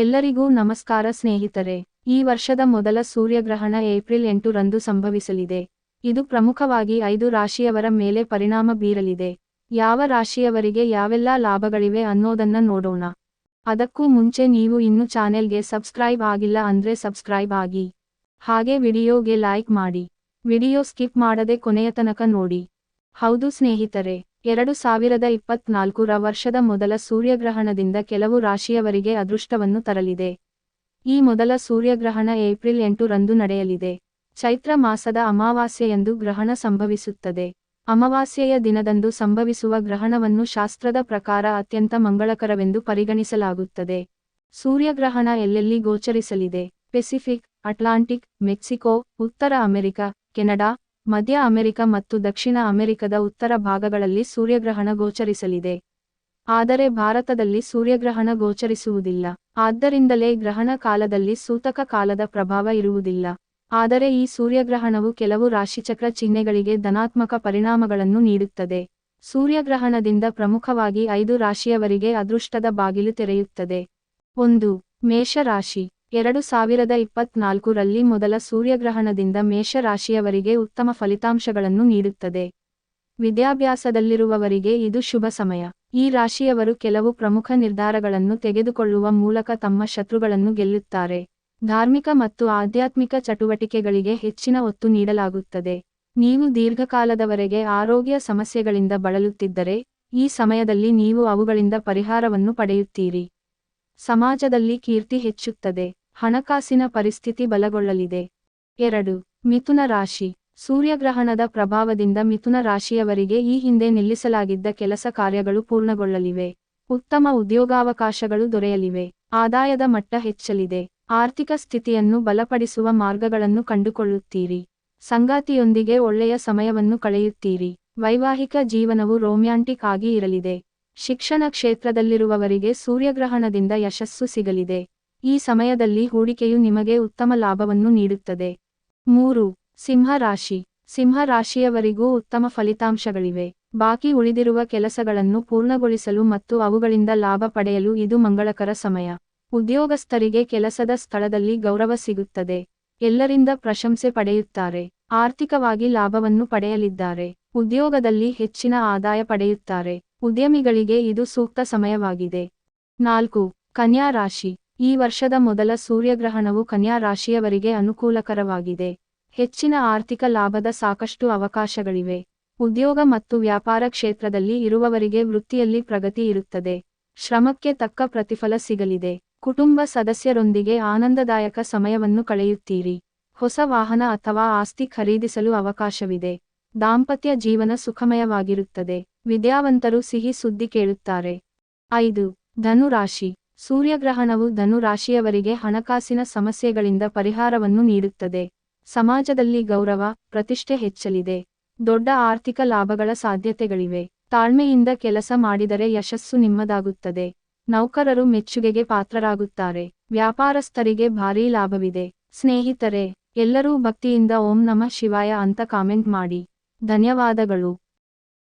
ಎಲ್ಲರಿಗೂ ನಮಸ್ಕಾರ ಸ್ನೇಹಿತರೆ. ಈ ವರ್ಷದ ಮೊದಲ ಸೂರ್ಯಗ್ರಹಣ ಏಪ್ರಿಲ್ ಎಂಟು ರಂದು ಸಂಭವಿಸಲಿದೆ. ಇದು ಪ್ರಮುಖವಾಗಿ ಐದು ರಾಶಿಯವರ ಮೇಲೆ ಪರಿಣಾಮ ಬೀರಲಿದೆ. ಯಾವ ರಾಶಿಯವರಿಗೆ ಯಾವೆಲ್ಲ ಲಾಭಗಳಿವೆ ಅನ್ನೋದನ್ನ ನೋಡೋಣ. ಅದಕ್ಕೂ ಮುಂಚೆ ನೀವು ಇನ್ನು ಚಾನೆಲ್ಗೆ ಸಬ್ಸ್ಕ್ರೈಬ್ ಆಗಿಲ್ಲ ಅಂದ್ರೆ ಸಬ್ಸ್ಕ್ರೈಬ್ ಆಗಿ. ಹಾಗೆ ವಿಡಿಯೋಗೆ ಲೈಕ್ ಮಾಡಿ. ವಿಡಿಯೋ ಸ್ಕಿಪ್ ಮಾಡದೆ ಕೊನೆಯ ತನಕ ನೋಡಿ. ಹೌದು ಸ್ನೇಹಿತರೆ. ಎರಡು ಸಾವಿರದ ಇಪ್ಪತ್ನಾಲ್ಕರ ವರ್ಷದ ಮೊದಲ ಸೂರ್ಯಗ್ರಹಣದಿಂದ ಕೆಲವು ರಾಶಿಯವರಿಗೆ ಅದೃಷ್ಟವನ್ನು ತರಲಿದೆ. ಈ ಮೊದಲ ಸೂರ್ಯಗ್ರಹಣ ಏಪ್ರಿಲ್ ಎಂಟು ರಂದು ನಡೆಯಲಿದೆ. ಚೈತ್ರ ಮಾಸದ ಅಮಾವಾಸ್ಯೆಯಂದು ಗ್ರಹಣ ಸಂಭವಿಸುತ್ತದೆ. ಅಮಾವಾಸ್ಯೆಯ ದಿನದಂದು ಸಂಭವಿಸುವ ಗ್ರಹಣವನ್ನು ಶಾಸ್ತ್ರದ ಪ್ರಕಾರ ಅತ್ಯಂತ ಮಂಗಳಕರವೆಂದು ಪರಿಗಣಿಸಲಾಗುತ್ತದೆ. ಸೂರ್ಯಗ್ರಹಣ ಎಲ್ಲೆಲ್ಲಿ ಗೋಚರಿಸಲಿದೆ? ಪೆಸಿಫಿಕ್, ಅಟ್ಲಾಂಟಿಕ್, ಮೆಕ್ಸಿಕೋ, ಉತ್ತರ ಅಮೆರಿಕ, ಕೆನಡಾ ಮಧ್ಯ ಅಮೆರಿಕ ಮತ್ತು ದಕ್ಷಿಣ ಅಮೆರಿಕದ ಉತ್ತರ ಭಾಗಗಳಲ್ಲಿ ಸೂರ್ಯಗ್ರಹಣ ಗೋಚರಿಸಲಿದೆ. ಆದರೆ ಭಾರತದಲ್ಲಿ ಸೂರ್ಯಗ್ರಹಣ ಗೋಚರಿಸುವುದಿಲ್ಲ. ಆದ್ದರಿಂದಲೇ ಗ್ರಹಣ ಕಾಲದಲ್ಲಿ ಸೂತಕ ಕಾಲದ ಪ್ರಭಾವ ಇರುವುದಿಲ್ಲ. ಆದರೆ ಈ ಸೂರ್ಯಗ್ರಹಣವು ಕೆಲವು ರಾಶಿಚಕ್ರ ಚಿಹ್ನೆಗಳಿಗೆ ಧನಾತ್ಮಕ ಪರಿಣಾಮಗಳನ್ನು ನೀಡುತ್ತದೆ. ಸೂರ್ಯಗ್ರಹಣದಿಂದ ಪ್ರಮುಖವಾಗಿ ಐದು ರಾಶಿಯವರಿಗೆ ಅದೃಷ್ಟದ ಬಾಗಿಲು ತೆರೆಯುತ್ತದೆ. ಒಂದು, ಮೇಷರಾಶಿ. ಎರಡು ಸಾವಿರದ ಇಪ್ಪತ್ನಾಲ್ಕರಲ್ಲಿ ಮೊದಲ ಸೂರ್ಯಗ್ರಹಣದಿಂದ ಮೇಷ ರಾಶಿಯವರಿಗೆ ಉತ್ತಮ ಫಲಿತಾಂಶಗಳನ್ನು ನೀಡುತ್ತದೆ. ವಿದ್ಯಾಭ್ಯಾಸದಲ್ಲಿರುವವರಿಗೆ ಇದು ಶುಭ ಸಮಯ. ಈ ರಾಶಿಯವರು ಕೆಲವು ಪ್ರಮುಖ ನಿರ್ಧಾರಗಳನ್ನು ತೆಗೆದುಕೊಳ್ಳುವ ಮೂಲಕ ತಮ್ಮ ಶತ್ರುಗಳನ್ನು ಗೆಲ್ಲುತ್ತಾರೆ. ಧಾರ್ಮಿಕ ಮತ್ತು ಆಧ್ಯಾತ್ಮಿಕ ಚಟುವಟಿಕೆಗಳಿಗೆ ಹೆಚ್ಚಿನ ಒತ್ತು ನೀಡಲಾಗುತ್ತದೆ. ನೀವು ದೀರ್ಘಕಾಲದವರೆಗೆ ಆರೋಗ್ಯ ಸಮಸ್ಯೆಗಳಿಂದ ಬಳಲುತ್ತಿದ್ದರೆ, ಈ ಸಮಯದಲ್ಲಿ ನೀವು ಅವುಗಳಿಂದ ಪರಿಹಾರವನ್ನು ಪಡೆಯುತ್ತೀರಿ. ಸಮಾಜದಲ್ಲಿ ಕೀರ್ತಿ ಹೆಚ್ಚುತ್ತದೆ. ಹಣಕಾಸಿನ ಪರಿಸ್ಥಿತಿ ಬಲಗೊಳ್ಳಲಿದೆ. ಎರಡು, ಮಿಥುನ ರಾಶಿ. ಸೂರ್ಯಗ್ರಹಣದ ಪ್ರಭಾವದಿಂದ ಮಿಥುನ ರಾಶಿಯವರಿಗೆ ಈ ಹಿಂದೆ ನಿಲ್ಲಿಸಲಾಗಿದ್ದ ಕೆಲಸ ಕಾರ್ಯಗಳು ಪೂರ್ಣಗೊಳ್ಳಲಿವೆ. ಉತ್ತಮ ಉದ್ಯೋಗಾವಕಾಶಗಳು ದೊರೆಯಲಿವೆ. ಆದಾಯದ ಮಟ್ಟ ಹೆಚ್ಚಲಿದೆ. ಆರ್ಥಿಕ ಸ್ಥಿತಿಯನ್ನು ಬಲಪಡಿಸುವ ಮಾರ್ಗಗಳನ್ನು ಕಂಡುಕೊಳ್ಳುತ್ತೀರಿ. ಸಂಗಾತಿಯೊಂದಿಗೆ ಒಳ್ಳೆಯ ಸಮಯವನ್ನು ಕಳೆಯುತ್ತೀರಿ. ವೈವಾಹಿಕ ಜೀವನವು ರೋಮ್ಯಾಂಟಿಕ್ ಆಗಿ ಇರಲಿದೆ. ಶಿಕ್ಷಣ ಕ್ಷೇತ್ರದಲ್ಲಿರುವವರಿಗೆ ಸೂರ್ಯಗ್ರಹಣದಿಂದ ಯಶಸ್ಸು ಸಿಗಲಿದೆ. ಈ ಸಮಯದಲ್ಲಿ ಹೂಡಿಕೆಯು ನಿಮಗೆ ಉತ್ತಮ ಲಾಭವನ್ನು ನೀಡುತ್ತದೆ. ಮೂರು, ಸಿಂಹ ರಾಶಿ. ಸಿಂಹ ರಾಶಿಯವರಿಗೂ ಉತ್ತಮ ಫಲಿತಾಂಶಗಳಿವೆ. ಬಾಕಿ ಉಳಿದಿರುವ ಕೆಲಸಗಳನ್ನು ಪೂರ್ಣಗೊಳಿಸಲು ಮತ್ತು ಅವುಗಳಿಂದ ಲಾಭ ಪಡೆಯಲು ಇದು ಮಂಗಳಕರ ಸಮಯ. ಉದ್ಯೋಗಸ್ಥರಿಗೆ ಕೆಲಸದ ಸ್ಥಳದಲ್ಲಿ ಗೌರವ ಸಿಗುತ್ತದೆ. ಎಲ್ಲರಿಂದ ಪ್ರಶಂಸೆ ಪಡೆಯುತ್ತಾರೆ. ಆರ್ಥಿಕವಾಗಿ ಲಾಭವನ್ನು ಪಡೆಯಲಿದ್ದಾರೆ. ಉದ್ಯೋಗದಲ್ಲಿ ಹೆಚ್ಚಿನ ಆದಾಯ ಪಡೆಯುತ್ತಾರೆ. ಉದ್ಯಮಿಗಳಿಗೆ ಇದು ಸೂಕ್ತ ಸಮಯವಾಗಿದೆ. ನಾಲ್ಕು, ಕನ್ಯಾ ರಾಶಿ. ಈ ವರ್ಷದ ಮೊದಲ ಸೂರ್ಯಗ್ರಹಣವು ಕನ್ಯಾ ರಾಶಿಯವರಿಗೆ ಅನುಕೂಲಕರವಾಗಿದೆ. ಹೆಚ್ಚಿನ ಆರ್ಥಿಕ ಲಾಭದ ಸಾಕಷ್ಟು ಅವಕಾಶಗಳಿವೆ. ಉದ್ಯೋಗ ಮತ್ತು ವ್ಯಾಪಾರ ಕ್ಷೇತ್ರದಲ್ಲಿ ಇರುವವರಿಗೆ ವೃತ್ತಿಯಲ್ಲಿ ಪ್ರಗತಿ ಇರುತ್ತದೆ. ಶ್ರಮಕ್ಕೆ ತಕ್ಕ ಪ್ರತಿಫಲ ಸಿಗಲಿದೆ. ಕುಟುಂಬ ಸದಸ್ಯರೊಂದಿಗೆ ಆನಂದದಾಯಕ ಸಮಯವನ್ನು ಕಳೆಯುತ್ತೀರಿ. ಹೊಸ ವಾಹನ ಅಥವಾ ಆಸ್ತಿ ಖರೀದಿಸಲು ಅವಕಾಶವಿದೆ. ದಾಂಪತ್ಯ ಜೀವನ ಸುಖಮಯವಾಗಿರುತ್ತದೆ. ವಿದ್ಯಾವಂತರು ಸಿಹಿ ಸುದ್ದಿ ಕೇಳುತ್ತಾರೆ. ಐದು. ಧನುರಾಶಿ. ಸೂರ್ಯಗ್ರಹಣವು ಧನುರಾಶಿಯವರಿಗೆ ಹಣಕಾಸಿನ ಸಮಸ್ಯೆಗಳಿಂದ ಪರಿಹಾರವನ್ನು ನೀಡುತ್ತದೆ. ಸಮಾಜದಲ್ಲಿ ಗೌರವ, ಪ್ರತಿಷ್ಠೆ ಹೆಚ್ಚಲಿದೆ. ದೊಡ್ಡ ಆರ್ಥಿಕ ಲಾಭಗಳ ಸಾಧ್ಯತೆಗಳಿವೆ. ತಾಳ್ಮೆಯಿಂದ ಕೆಲಸ ಮಾಡಿದರೆ ಯಶಸ್ಸು ನಿಮ್ಮದಾಗುತ್ತದೆ. ನೌಕರರು ಮೆಚ್ಚುಗೆಗೆ ಪಾತ್ರರಾಗುತ್ತಾರೆ. ವ್ಯಾಪಾರಸ್ಥರಿಗೆ ಭಾರೀ ಲಾಭವಿದೆ. ಸ್ನೇಹಿತರೆ, ಎಲ್ಲರೂ ಭಕ್ತಿಯಿಂದ ಓಂ ನಮಃ ಶಿವಾಯ ಅಂತ ಕಾಮೆಂಟ್ ಮಾಡಿ. ಧನ್ಯವಾದಗಳು.